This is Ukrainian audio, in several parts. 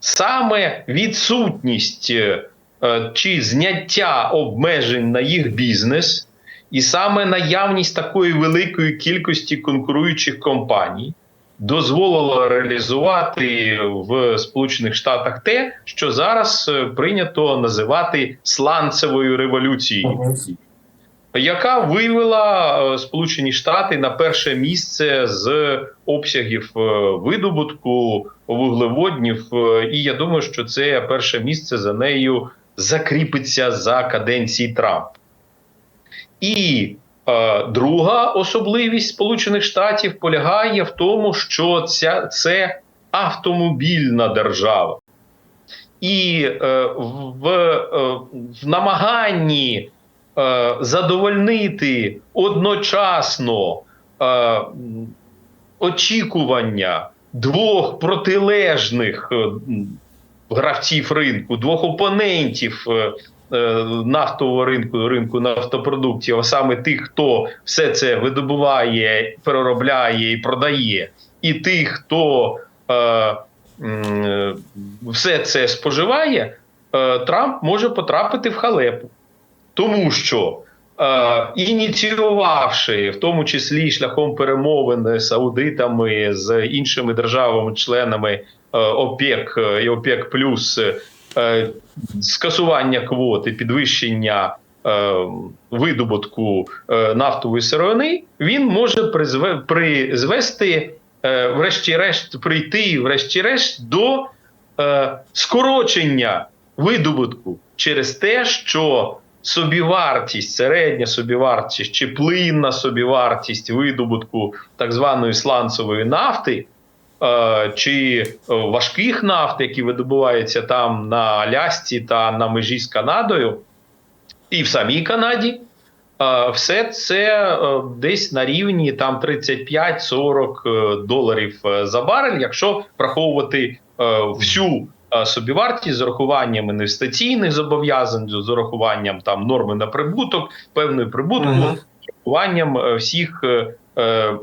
Саме відсутність е, е, чи зняття обмежень на їх бізнес, і саме наявність такої великої кількості конкуруючих компаній дозволило реалізувати в Сполучених Штатах те, що зараз е, прийнято називати сланцевою революцією яка вивела Сполучені Штати на перше місце з обсягів видобутку вуглеводнів. Е, І я думаю, що це перше місце за нею закріпиться за каденції Трампа. І е, друга особливість Сполучених Штатів полягає в тому, що ця це автомобільна держава. І е, в, е, в намаганні е, задовольнити одночасно е, очікування двох протилежних е, гравців ринку, двох опонентів е, е, нафтового ринку, ринку нафтопродуктів, а саме тих, хто все це видобуває, переробляє і продає, і тих, хто все це споживає, Трамп може потрапити в халепу. Тому що ініціювавши, в тому числі шляхом перемовин з аудитами з іншими державами-членами е, ОПЕК е, і ОПЕК плюс е, скасування квоти, підвищення е, видобутку е, нафтової сировини, він може призве, призвести, е, врешті-решт, прийти, врешті-решт, до е, скорочення видобутку через те, що собівартість, середня собівартість чи плинна собівартість видобутку так званої сланцевої нафти. е, Чи е, важких нафт, які видобуваються там на Алясці та на межі з Канадою, і в самій Канаді, е, все це десь на рівні там 35-40 доларів за барель, якщо враховувати всю собівартість з урахуванням інвестиційних зобов'язань, з урахуванням там норми на прибуток, певної прибутку, Мгм. з урахуванням е, всіх е, е,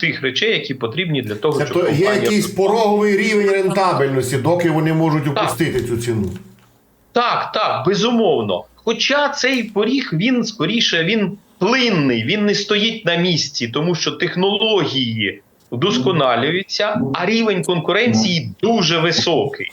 тих речей, які потрібні для того, щоб Тобто є якийсь пороговий рівень рентабельності, доки вони можуть опустити цю ціну. Так, так, безумовно. Хоча цей поріг він скоріше він плинний, він не стоїть на місці, тому що технології вдосконалюються, а рівень конкуренції дуже високий.